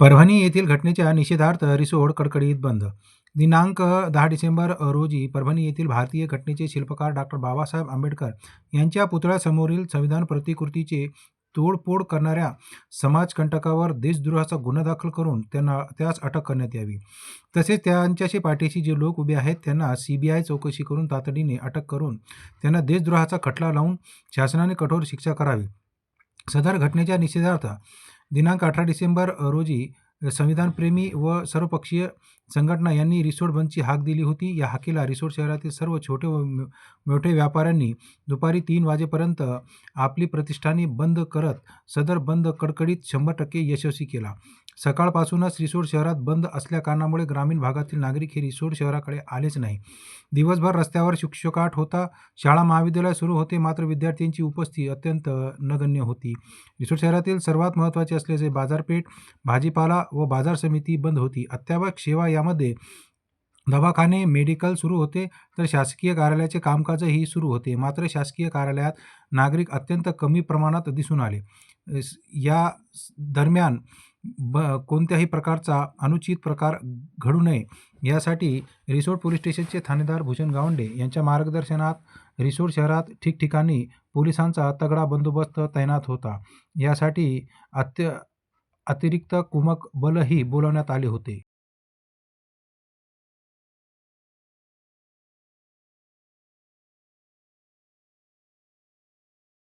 परभणी येथील घटनेच्या निषेधार्थ रिसोड कडकडीत बंद. दिनांक दहा डिसेंबर रोजी परभणी येथील भारतीय घटनेचे शिल्पकार डॉक्टर बाबासाहेब आंबेडकर यांच्या पुतळ्यासमोरील संविधान प्रतिकृतीचे तोडफोड करणाऱ्या समाजकंटकावर देशद्रोहाचा गुन्हा दाखल करून त्यांना त्यास अटक करण्यात यावी. तसेच त्यांच्याशी पाठीशी जे लोक उभे आहेत त्यांना सी बी आय चौकशी करून तातडीने अटक करून त्यांना देशद्रोहाचा खटला लावून शासनाने कठोर शिक्षा करावी. सदर घटनेच्या निषेधार्थ दिनांक अठरा डिसेंबर रोजी संविधानप्रेमी व सर्वपक्षीय संघटना यांनी रिसोड बंदची हाक दिली होती. या हाकेला रिसोड शहरातील सर्व छोटे व मोठे व्यापाऱ्यांनी दुपारी तीन वाजेपर्यंत आपली प्रतिष्ठाने बंद करत सदर बंद कडकडीत शंभर टक्के यशस्वी केला. सकाळपासूनच रिसोड शहरात बंद असल्याकारणामुळे ग्रामीण भागातील नागरिक हे रिसोड शहराकडे आलेच नाही दिवसभर रस्त्यावर शिक्षकाट होता. शाळा महाविद्यालय सुरू होते. मात्र विद्यार्थ्यांची उपस्थिती अत्यंत नगण्य होती. रिसोड शहरातील सर्वात महत्त्वाचे असल्याचे बाजारपेठ भाजीपाला व बाजार समिती बंद होती. अत्यावश्यक सेवा यामध्ये दवाखाने मेडिकल सुरू होते तर शासकीय कार्यालयाचे कामकाजही सुरू होते. मात्र शासकीय कार्यालयात नागरिक अत्यंत कमी प्रमाणात दिसून आले. या दरम्यान ब कोणत्याही प्रकारचा अनुचित प्रकार घडू नये यासाठी रिसोड पोलीस स्टेशनचे ठाणेदार भूषण गावंडे यांच्या मार्गदर्शनात रिसोड शहरात ठिकठिकाणी पोलिसांचा तगडा बंदोबस्त तैनात होता. यासाठी अत्य अतिरिक्त कुमक बलही बोलावण्यात आले होते.